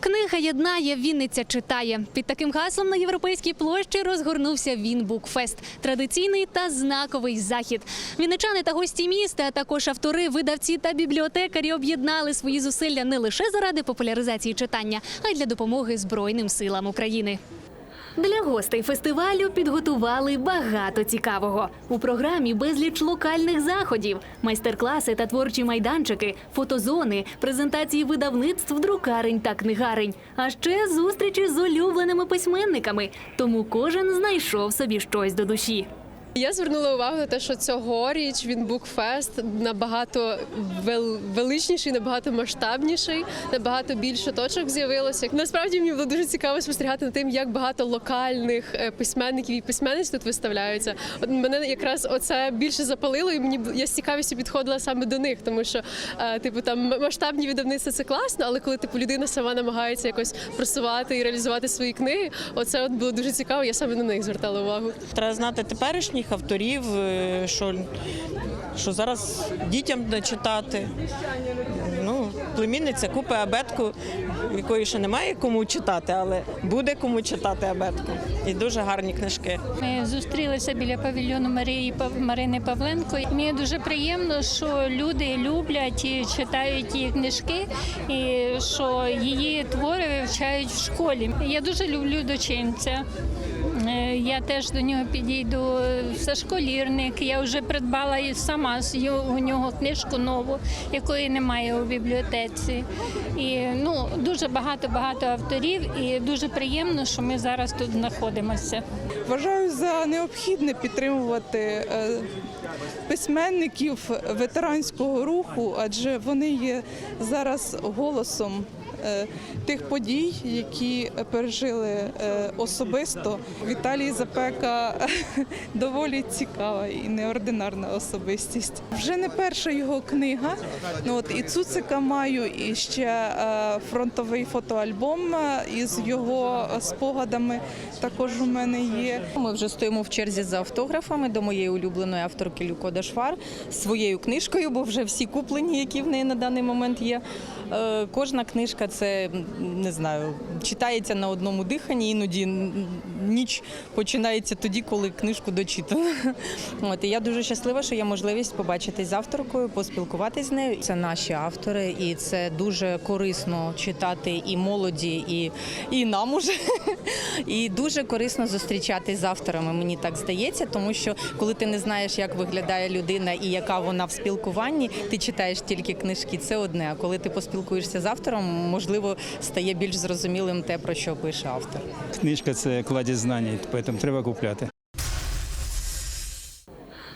Книга єднає, Вінниця читає. Під таким гаслом на європейській площі розгорнувся Вінбукфест. Традиційний та знаковий захід. Вінничани та гості міста, а також автори, видавці та бібліотекарі об'єднали свої зусилля не лише заради популяризації читання, а й для допомоги Збройним силам України. Для гостей фестивалю підготували багато цікавого. У програмі безліч локальних заходів, майстер-класи та творчі майданчики, фотозони, презентації видавництв, друкарень та книгарень, а ще зустрічі з улюбленими письменниками. Тому кожен знайшов собі щось до душі. Я звернула увагу на те, що цьогоріч він букфест набагато вел- величніший, набагато масштабніший, набагато більше точок з'явилося. Насправді мені було дуже цікаво спостерігати над тим, як багато локальних е, письменників і письменниць тут виставляються. От мене якраз оце більше запалило, і мені я з цікавістю підходила саме до них, тому що е, типу там масштабні видавництва це класно, але коли типу людина сама намагається якось просувати і реалізувати свої книги, оце от було дуже цікаво. Я саме на них звертала увагу. Треба знати теперішніх авторів, е, що, що зараз дітям читати. Ну, племінниця купить абетку, якої ще немає кому читати, але буде кому читати абетку. І дуже гарні книжки. Ми зустрілися біля павільйону Марії Марини Павленко. Мені дуже приємно, що люди люблять і читають її книжки, і що її твори вивчають в школі. Я дуже люблю дочинця. Е, Я теж до нього підійду. Це школірник. Я вже придбала і сама у нього книжку нову, якої немає у бібліотеці. І ну дуже багато багато авторів, і дуже приємно, що ми зараз тут знаходимося. Вважаю за необхідне підтримувати е, письменників ветеранського руху, адже вони є зараз голосом тих подій, які пережили е, особисто. Віталій Запека доволі цікава і неординарна особистість. Вже не перша його книга. Ну от і Цуцика маю, і ще е, фронтовий фотоальбом е, із його спогадами також у мене є. Ми вже стоїмо в черзі за автографами до моєї улюбленої авторки Люко Дашвар своєю книжкою, бо вже всі куплені, які в неї на даний момент є. Е, Кожна книжка це не знаю, читається на одному диханні, іноді ніч починається тоді, коли книжку дочитано. От і я дуже щаслива, що є можливість побачитись з авторкою, поспілкуватись з нею. Це наші автори, і це дуже корисно читати і молоді, і, і нам уже. І дуже корисно зустрічатись з авторами, мені так здається, тому що коли ти не знаєш, як виглядає людина і яка вона в спілкуванні, ти читаєш тільки книжки, це одне. А коли ти поспілкуєшся з автором, можливо, стає більш зрозумілим те, про що пише автор. Книжка це кладі знань, тому треба купляти.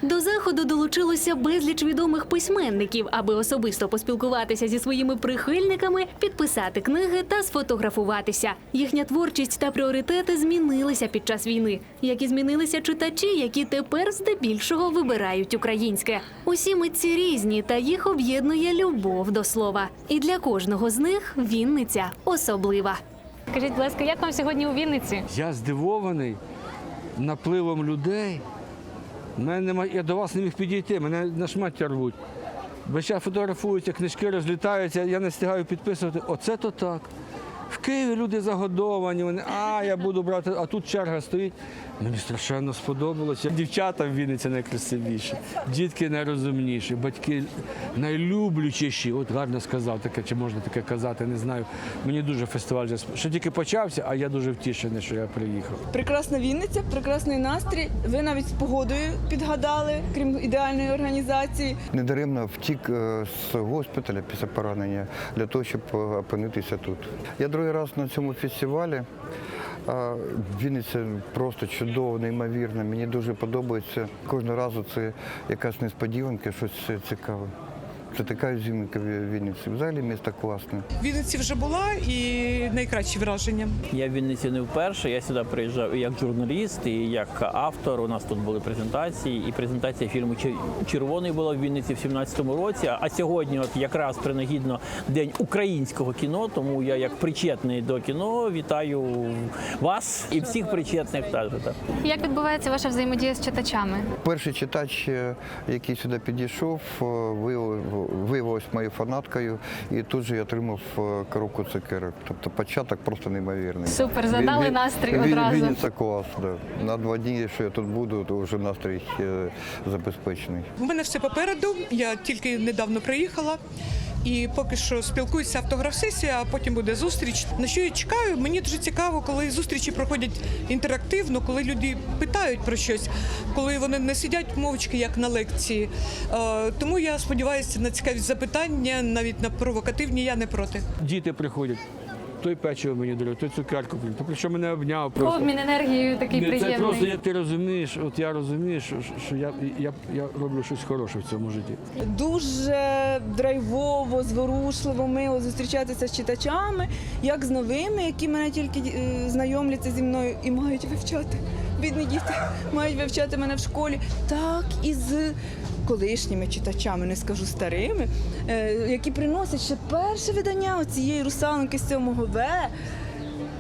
До заходу долучилося безліч відомих письменників, аби особисто поспілкуватися зі своїми прихильниками, підписати книги та сфотографуватися. Їхня творчість та пріоритети змінилися під час війни, як і змінилися читачі, які тепер здебільшого вибирають українське. Усі митці різні, та їх об'єднує любов до слова. І для кожного з них Вінниця особлива. Скажіть, будь ласка, як вам сьогодні у Вінниці? Я здивований напливом людей. Мене нема, я до вас не міг підійти, мене на шмаття рвуть. Весь час фотографуються, книжки розлітаються, я не встигаю підписувати. Оце то так. Києві люди загодовані, вони, а я буду брати, а тут черга стоїть. Мені страшенно сподобалося. Дівчата в Вінниці найкрасивіші, дітки найрозумніші, батьки найлюблючіші. От гарно сказав таке, чи можна таке казати, не знаю. Мені дуже фестиваль вже сп- тільки почався, а я дуже втішений, що я приїхав. Прекрасна Вінниця, прекрасний настрій. Ви навіть з погодою підгадали, крім ідеальної організації. Недаремно втік е, з госпіталя після поранення для того, щоб е, опинитися тут. Я другий раз на цьому фестивалі. він Вінниця просто чудово, неймовірно. Мені дуже подобається. Кожного разу це якась несподіванка, щось цікаве. Це така зімка в Вінниці. Взагалі місто класне. В Вінниці вже була і найкращі враження. Я в Вінниці не вперше. Я сюди приїжджав і як журналіст, і як автор. У нас тут були презентації, і презентація фільму «Чер- Червоний була в Вінниці в 17-му році. А сьогодні, от якраз принагідно день українського кіно. Тому я як причетний до кіно вітаю вас і всіх причетних. Так. Як відбувається ваша взаємодія з читачами? Перший читач, е, який сюди підійшов, е, виявив виявилась моєю фанаткою, і тут же я отримав е, коробку цукерок. Тобто початок просто неймовірний. Супер, задали Він- настрій він- одразу. це клас, да. На два дні, що я тут буду, то вже настрій е, забезпечений. У мене все попереду. Я тільки недавно приїхала. І поки що спілкуюся автограф-сесія, а потім буде зустріч. На що я чекаю? Мені дуже цікаво, коли зустрічі проходять інтерактивно, коли люди питають про щось, коли вони не сидять мовчки, як на лекції. Е, Тому я сподіваюся на цікаві запитання, навіть на провокативні, я не проти. Діти приходять. Той печиво мені дарує, той цукерку. дарує. То що мене обняв просто. Обмін енергією такий Це приємний. просто як ти розумієш, от я розумію, що, що я, я, я роблю щось хороше в цьому житті. Дуже драйвово, зворушливо, мило зустрічатися з читачами, як з новими, які мене тільки е, знайомляться зі мною і мають вивчати. Бідні діти мають вивчати мене в школі, так і з колишніми читачами, не скажу старими, е, які приносять ще перше видання цієї русалоньки з 7 В.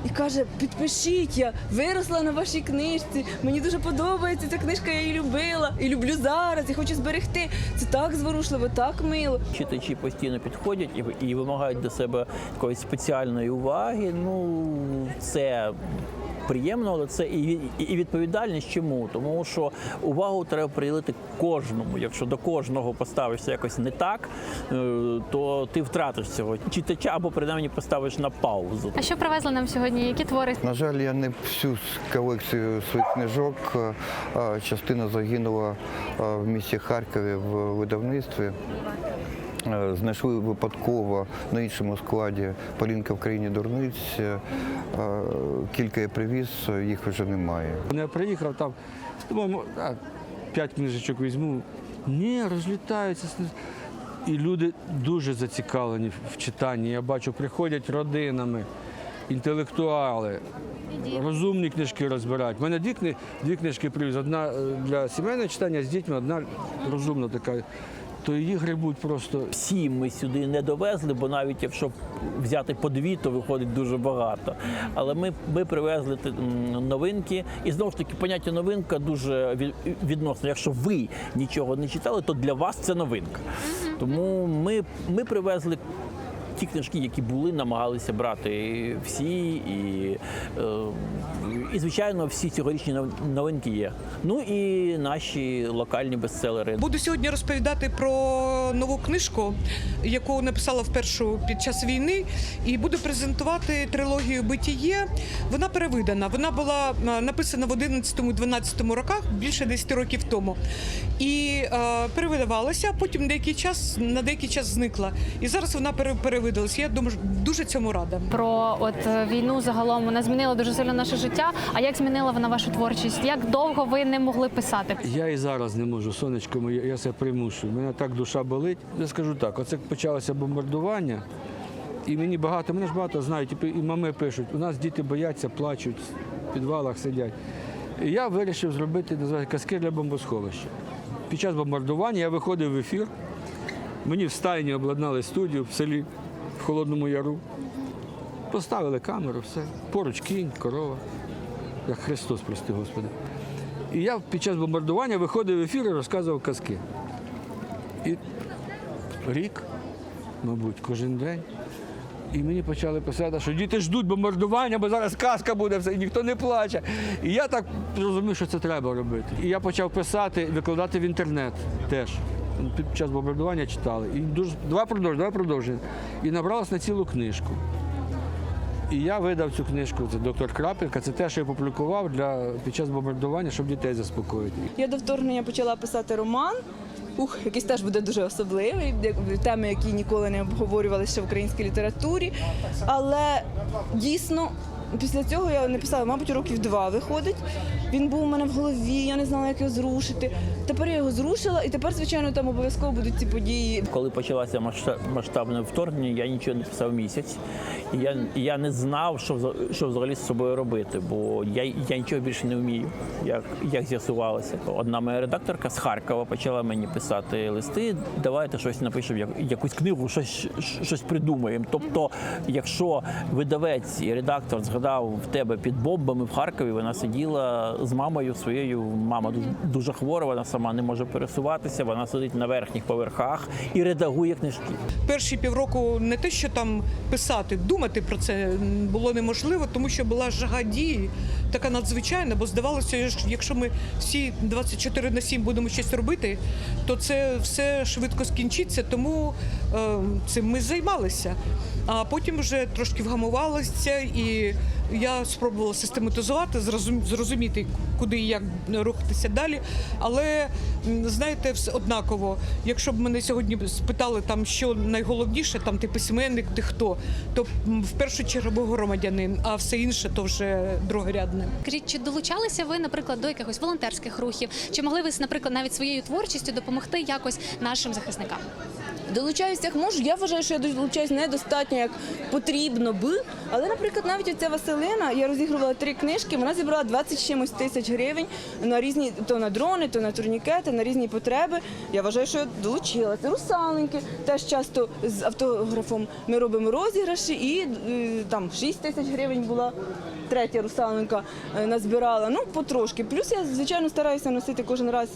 І каже, підпишіть, я виросла на вашій книжці. Мені дуже подобається ця книжка, я її любила і люблю зараз, і хочу зберегти. Це так зворушливо, так мило. Читачі постійно підходять і, і вимагають до себе якоїсь спеціальної уваги. Ну це. Приємно, але це і, і відповідальність. Чому? Тому що увагу треба приділити кожному. Якщо до кожного поставишся якось не так, е, то ти втратиш цього читача або принаймні поставиш на паузу. А що привезли нам сьогодні? Які твори? На жаль, я не всю колекцію своїх книжок. е, Частина загинула е, в місті Харкові в видавництві. Е, Знайшли випадково на іншому складі Полінка в країні дурниць. Кілька я привіз, їх вже немає. Я приїхав там, думав, п'ять книжечок візьму. Ні, розлітаються. І люди дуже зацікавлені в читанні. Я бачу, приходять родинами, інтелектуали, розумні книжки розбирають. У мене дві, кни- дві книжки привіз. Одна е, для сімейного читання з дітьми, одна розумна така. То її грибуть просто. Всі ми сюди не довезли, бо навіть якщо взяти по дві, то виходить дуже багато. Але ми, ми привезли м, новинки, і знову ж таки поняття новинка дуже від- відносно. Якщо ви нічого не читали, то для вас це новинка. Тому ми, ми привезли. Ті книжки, які були, намагалися брати всі, і, е, і звичайно, всі цьогорічні новинки є. Ну і наші локальні бестселери. Буду сьогодні розповідати про нову книжку, яку написала вперше під час війни, і буду презентувати трилогію Битіє. Вона перевидана. Вона була е, написана в 11-12 роках, більше 10 років тому. І е, перевидавалася, потім деякий час на деякий час зникла. І зараз вона пере- перевидалась. Я думаю, дуже цьому рада. Про от війну загалом вона змінила дуже сильно наше життя. А як змінила вона вашу творчість? Як довго ви не могли писати? Я і зараз не можу, сонечко моє, я себе примушую. Мене так душа болить. Я скажу так, оце почалося бомбардування, і мені багато, мене ж багато знають, і і мами пишуть, у нас діти бояться, плачуть, в підвалах сидять. І я вирішив зробити, називається казки для бомбосховища. Під час бомбардування я виходив в ефір, мені в стайні обладнали студію в селі, в Холодному Яру. Поставили камеру, все. Поруч кінь, корова, як Христос, прости Господи. І я під час бомбардування виходив в ефір і розказував казки. І рік, мабуть, кожен день. І мені почали писати, що діти ждуть бомбардування, бо зараз казка буде, все, і ніхто не плаче. І я так зрозумів, що це треба робити. І я почав писати, викладати в інтернет теж. Під час бомбардування читали. І дуже два продовження, два продовження. І набралось на цілу книжку. І я видав цю книжку, це доктор Крапелька. Це те, що я публікував для, під час бомбардування, щоб дітей заспокоїти. Я до вторгнення почала писати роман. Ух, якийсь теж буде дуже особливий, теми, які ніколи не обговорювалися в українській літературі. Але дійсно, після цього я написала, мабуть, років два виходить. Він був у мене в голові, я не знала, як його зрушити. Тепер я його зрушила, і тепер, звичайно, там обов'язково будуть ці події. Коли почалося масштабне вторгнення, я нічого не писав місяць. Я, я не знав, що, що взагалі з собою робити, бо я, я нічого більше не вмію, як, як з'ясувалося. Одна моя редакторка з Харкова почала мені писати листи. Давайте щось напишемо, як, якусь книгу, щось, щось придумаємо. Тобто, якщо видавець і редактор згадав в тебе під бомбами в Харкові, вона сиділа з мамою своєю. Мама дуже, дуже хвора, вона сама не може пересуватися. Вона сидить на верхніх поверхах і редагує книжки. Перші півроку не те, що там писати, думати про це було неможливо, тому що була жага дії така надзвичайна, бо здавалося, що якщо ми всі 24 на 7 будемо щось робити, то це все швидко скінчиться. Тому е, цим ми займалися. А потім вже трошки вгамувалися і я спробувала систематизувати, зрозум- зрозуміти, куди і як рухатися далі. Але знаєте, все однаково. Якщо б мене сьогодні спитали, там що найголовніше, там ти письменник, ти хто, то в першу чергу громадянин, а все інше то вже другорядне. Скажіть, чи долучалися ви, наприклад, до якихось волонтерських рухів? Чи могли ви, наприклад, навіть своєю творчістю допомогти якось нашим захисникам? Долучаюся як можу. Я вважаю, що я долучаюсь недостатньо, як потрібно би. Але, наприклад, навіть оця Василина, я розігрувала три книжки, вона зібрала 20 чимось тисяч гривень на різні то на дрони, то на турнікети, на різні потреби. Я вважаю, що я долучилася. Русаленьки теж часто з автографом ми робимо розіграші, і е, там 6 тисяч гривень була. Третя русаленка е, назбирала. Ну, потрошки. Плюс я, звичайно, стараюся носити кожен раз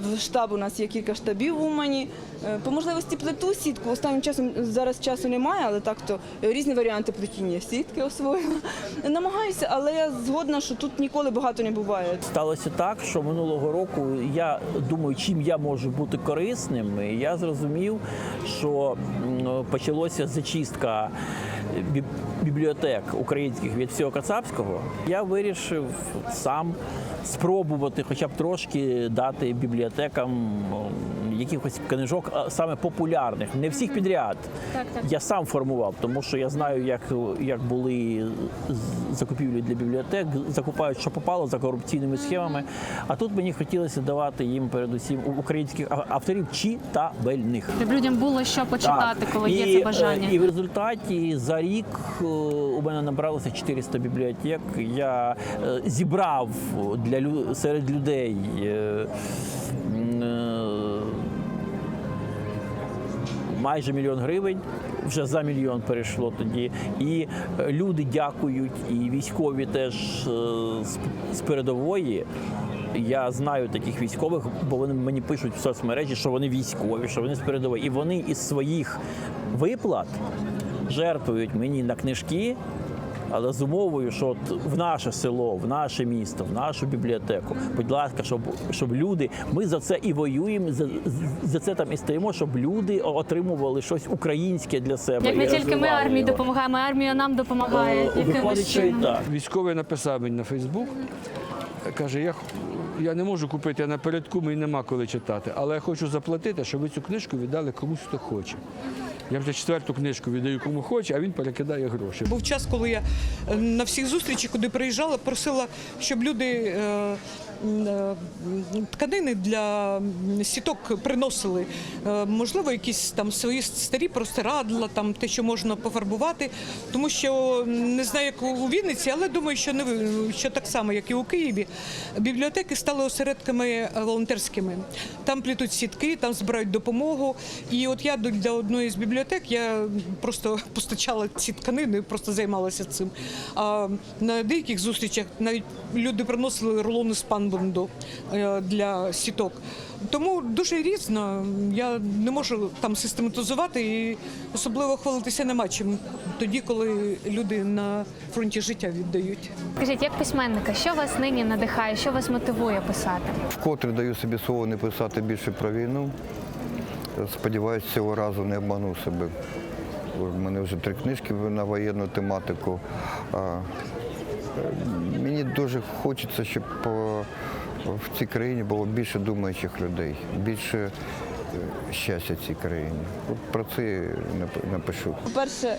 в штаб. У нас є кілька штабів в Умані. Е, По можливості плету сітку. Останнім часом зараз часу немає, але так то різні варіанти плетіння сітки освоїла. Намагаюся, але я згодна, що тут ніколи багато не буває. Сталося так, що минулого року я думаю, чим я можу бути корисним. Я зрозумів, що м, почалася зачистка бібліотек українських від всього кацапського. Я вирішив сам спробувати, хоча б трошки дати бібліотекам якихось книжок, а саме популярних, не всіх підряд. Я сам формував, тому що я знаю, як, як були закупівлі для бібліотек, закупають, що попало за корупційними схемами. А тут мені хотілося давати їм передусім українських авторів читабельних. Щоб людям було що почитати, Так. коли є це бажання. е, І в результаті за рік е, у мене набралося 400 бібліотек. Я е, зібрав для серед людей. Майже мільйон гривень, вже за мільйон перейшло тоді. І е, люди дякують, і військові теж е, з- з передової. Я знаю таких військових, бо вони мені пишуть в соцмережі, що вони військові, що вони з передової. І вони із своїх виплат жертвують мені на книжки, але з умовою, що от в наше село, в наше місто, в нашу бібліотеку, будь ласка, щоб, щоб люди, ми за це і воюємо, за, за це там і стоїмо, щоб люди отримували щось українське для себе. Як не тільки ми армії його. допомагаємо, армія нам допомагає. Е, Виходить, що і так. Військовий написав мені на Фейсбук, каже, я, х- я не можу купити, я напередку, мені нема коли читати, але я хочу заплатити, щоб ви цю книжку віддали комусь, хто хоче. Я вже четверту книжку віддаю кому хоче, а він перекидає гроші. Був час, коли я е, на всіх зустрічах, куди приїжджала, просила, щоб люди е, тканини для сіток приносили. Е, Можливо, якісь там свої старі простирадла, там те, що можна пофарбувати. Тому що не знаю, як у Вінниці, але думаю, що не що так само, як і у Києві, бібліотеки стали осередками е, волонтерськими. Там плетуть сітки, там збирають допомогу. І от я для одної з бібліотек я просто постачала ці тканини, просто займалася цим. А на деяких зустрічах навіть люди приносили рулони панбунду е, для сіток. Тому дуже різно. Я не можу там систематизувати і особливо хвалитися нема чим тоді, коли люди на фронті життя віддають. Скажіть, як письменника, що вас нині надихає, що вас мотивує писати? Вкотре даю собі слово не писати більше про війну. Сподіваюсь, цього разу не обманув себе. У мене вже три книжки на воєнну тематику. Е, Мені дуже хочеться, щоб в цій країні було більше думаючих людей, більше е, щастя цій країні. Про це нап- напишу. По-перше,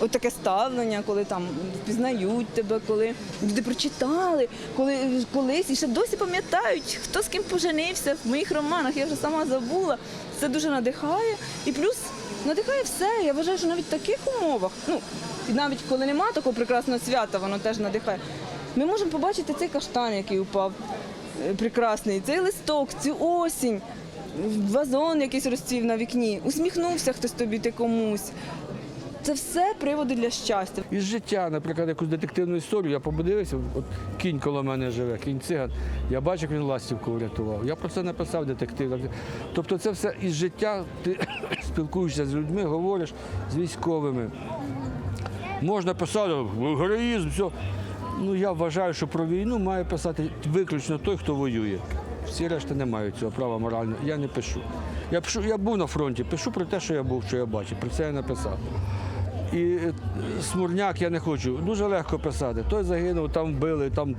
от таке ставлення, коли там впізнають тебе, коли люди прочитали, коли колись і ще досі пам'ятають, хто з ким поженився в моїх романах, я вже сама забула. Це дуже надихає. І плюс надихає все. Я вважаю, що навіть в таких умовах, ну і навіть коли нема такого прекрасного свята, воно теж надихає. Ми можемо побачити цей каштан, який упав прекрасний, цей листок, цю осінь, вазон якийсь розцвів на вікні, усміхнувся хтось тобі ти комусь. Це все приводи для щастя. Із життя, наприклад, якусь детективну історію, я подивився, от кінь коло мене живе, кінь циган. Я бачу, як він ластівку врятував. Я про це написав детектив. Тобто це все із життя, ти спілкуєшся з людьми, говориш з військовими. Можна писати героїзм, все. Ну я вважаю, що про війну має писати виключно той, хто воює. Всі решта не мають цього права морально. Я не пишу. Я пишу, я був на фронті, пишу про те, що я був, що я бачив. Про це я написав. І е, смурняк я не хочу. Дуже легко писати. Той загинув, там вбили, там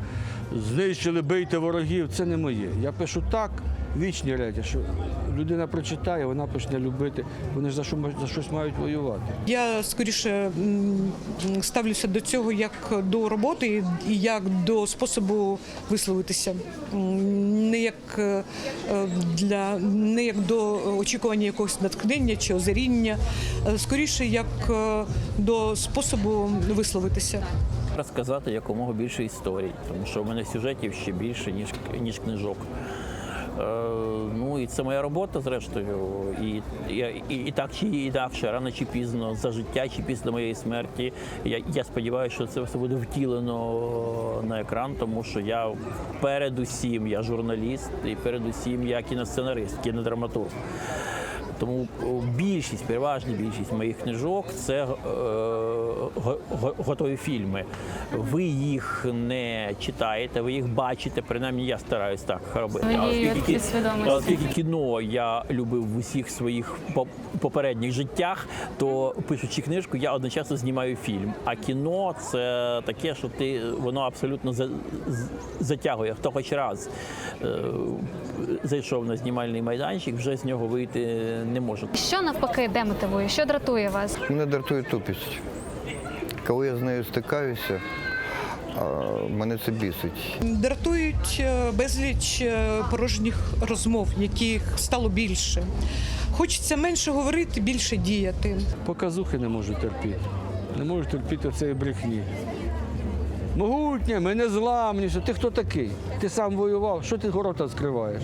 знищили, бийте ворогів. Це не моє. Я пишу так, вічні речі, що людина прочитає, вона почне любити. Вони ж за, що, за щось мають воювати. Я скоріше ставлюся до цього як до роботи і як до способу висловитися, не як е, е, для не як до очікування якогось натхнення чи озаріння, е, скоріше як до способу висловитися. розказати якомога більше історій, тому що в мене сюжетів ще більше, ніж, ніж книжок. Е, ну і це моя робота, зрештою. І, і, і, і так чи інакше, рано чи пізно, за життя чи після моєї смерті. Я, я сподіваюся, що це все буде втілено на екран, тому що я передусім я журналіст і передусім я кіносценарист, кінодраматург. Тому більшість, переважна більшість моїх книжок це е, го- го- готові фільми. Ви їх не читаєте, ви їх бачите. Принаймні я стараюсь так робити. А оскільки, оскільки кіно я любив в усіх своїх попередніх життях, то пишучи книжку, я одночасно знімаю фільм. А кіно це таке, що ти воно абсолютно за, затягує. Хто хоч раз е, зайшов на знімальний майданчик, вже з нього вийти не може. Що навпаки демотивує? Що дратує вас? Мене дратує тупість. Коли я з нею стикаюся, мене це бісить. Дратують е, безліч е, порожніх розмов, яких стало більше. Хочеться менше говорити, більше діяти. Показухи не можу терпіти. Не можу терпіти цієї брехні. Могутнє, ми не зламні. Що ти хто такий? Ти сам воював, що ти горота скриваєш?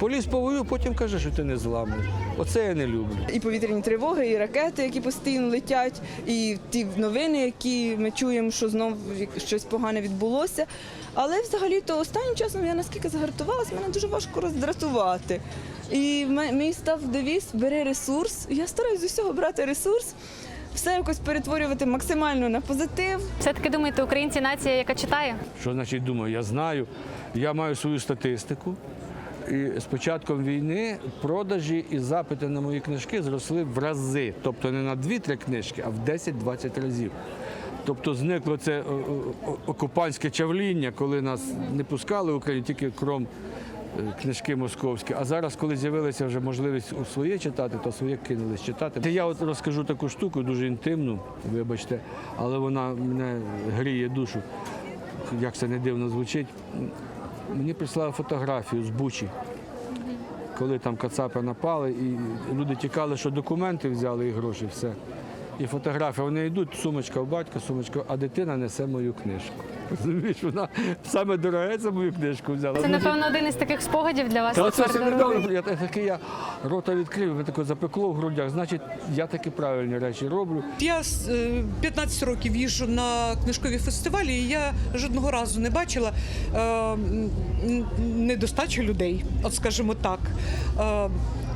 Поліз повою, потім каже, що ти не зламний. Оце я не люблю. І повітряні тривоги, і ракети, які постійно летять, і ті новини, які ми чуємо, що знов щось погане відбулося. Але взагалі-то останнім часом я наскільки загартувалася, мене дуже важко роздратувати. І мій став девіз бери ресурс. Я стараюсь з усього брати ресурс, все якось перетворювати максимально на позитив. Все таки думаєте, українці нація, яка читає? Що значить думаю? Я знаю. Я маю свою статистику. І з початком війни продажі і запити на мої книжки зросли в рази. Тобто не на 2-3 книжки, а в 10-20 разів. Тобто зникло це о, о, окупантське чавління, коли нас не пускали в Україну, тільки кром е, книжки московські. А зараз, коли з'явилася вже можливість у своє читати, то своє кинулись читати. Я от розкажу таку штуку, дуже інтимну, вибачте, але вона мене гріє душу як це не дивно звучить, мені прислали фотографію з Бучі, коли там кацапи напали, і люди тікали, що документи взяли і гроші, все. І фотографія, вони йдуть, сумочка у батька, сумочка, а дитина несе мою книжку. Розумієш, вона саме дороге це мою книжку взяла. Це, напевно, один із таких спогадів для вас. Та оце все недавно. Я такий я рота відкрив, мене таке запекло в грудях. Значить, я такі правильні речі роблю. Я з, е, 15 років їжджу на книжкові фестивалі, і я жодного разу не бачила е, недостачу людей, от скажімо так.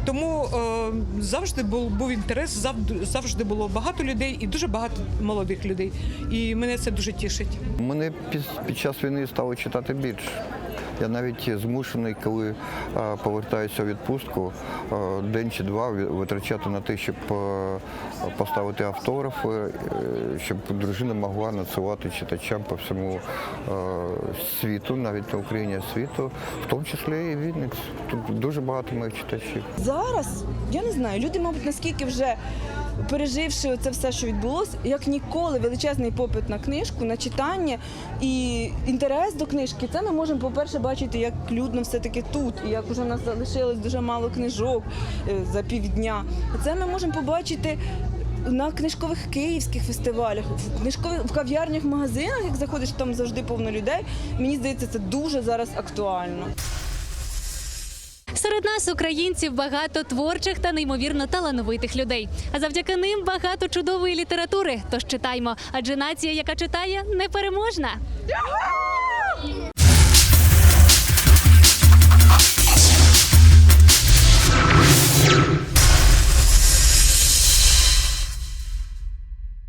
Тому е, завжди був, був інтерес, завжди було багато людей і дуже багато молодих людей. І мене це дуже тішить. Мене під, під час війни стало читати більше. Я навіть змушений, коли повертаюся у відпустку, день чи два витрачати на те, щоб поставити автографи, е, щоб дружина могла надсилати читачам по всьому світу, навіть не Україні, світу, в тому числі і Вінниць. Тут дуже багато моїх читачів. Зараз я не знаю, люди, мабуть, наскільки вже переживши це все, що відбулося, як ніколи величезний попит на книжку, на читання і інтерес до книжки. Це ми можемо, по-перше, бачити, як людно все-таки тут, і як вже в нас залишилось дуже мало книжок е, за півдня. Це ми можемо побачити на книжкових київських фестивалях, в книжкових в кав'ярнях, магазинах, як заходиш, там завжди повно людей. Мені здається, це дуже зараз актуально. Серед нас, українців, багато творчих та неймовірно талановитих людей. А завдяки ним багато чудової літератури. Тож читаймо, адже нація, яка читає, непереможна.